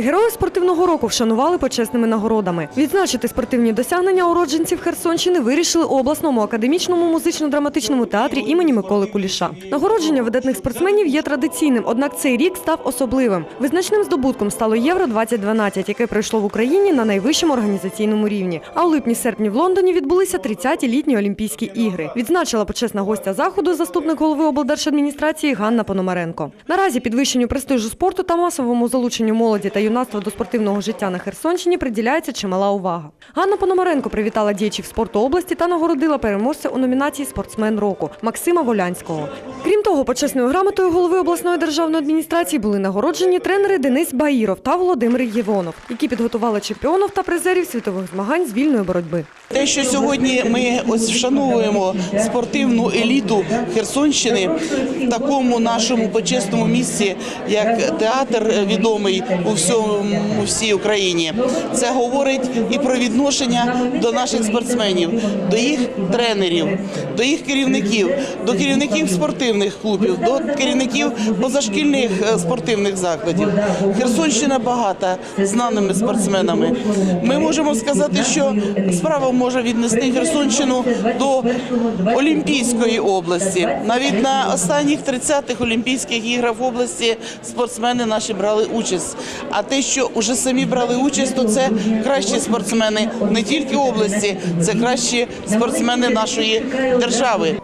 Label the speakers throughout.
Speaker 1: Герої спортивного року вшанували почесними нагородами. Відзначити спортивні досягнення уродженців Херсонщини вирішили у обласному академічному музично-драматичному театрі імені Миколи Куліша. Нагородження видатних спортсменів є традиційним, однак цей рік став особливим. Визначним здобутком стало Євро 2012 яке пройшло в Україні на найвищому організаційному рівні. А у липні-серпні в Лондоні відбулися 30-ті літні Олімпійські ігри. Відзначила почесна гостя заходу заступник голови облдержадміністрації Ганна Пономаренко. Наразі підвищенню престижу спорту та масовому залученню молоді та юнацтва до спортивного життя на Херсонщині приділяється чимала увага. Ганна Пономаренко привітала діячів спорту області та нагородила переможця у номінації Спортсмен року Максима Волянського. Крім того, почесною грамотою голови обласної державної адміністрації були нагороджені тренери Денис Баїров та Володимир Євонов, які підготували чемпіонів та призерів світових змагань з вільної боротьби.
Speaker 2: Те, що сьогодні ми ось вшановуємо спортивну еліту Херсонщини в такому нашому почесному місці, як театр відомий у всьому у всій Україні, це говорить і про відношення до наших спортсменів, до їх тренерів, до їх керівників, до керівників спортивних клубів, до керівників позашкільних е, спортивних закладів. Херсонщина багата знаними спортсменами. Ми можемо сказати, що справа може віднести Херсонщину до Олімпійської області. Навіть на останніх 30-х Олімпійських іграх в області спортсмени наші брали участь. А те, що вже самі брали участь, то це кращі спортсмени не тільки області, це кращі спортсмени нашої держави.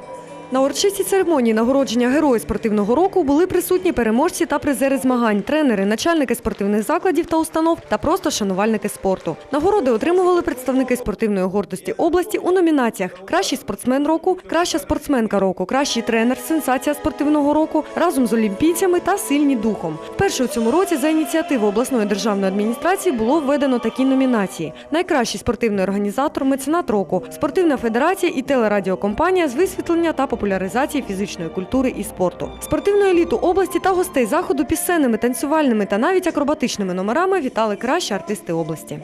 Speaker 1: На урочистій церемонії нагородження Герої спортивного року були присутні переможці та призери змагань, тренери, начальники спортивних закладів та установ та просто шанувальники спорту. Нагороди отримували представники спортивної гордості області у номінаціях Кращий спортсмен року, краща спортсменка року, кращий тренер, сенсація спортивного року разом з олімпійцями та сильні духом. Вперше у цьому році за ініціативи обласної державної адміністрації було введено такі номінації: найкращий спортивний організатор, меценат року, спортивна федерація і телерадіокомпанія з висвітлення та популяризації фізичної культури і спорту. Спортивну еліту області та гостей заходу пісенними, танцювальними та навіть акробатичними номерами вітали кращі артисти області.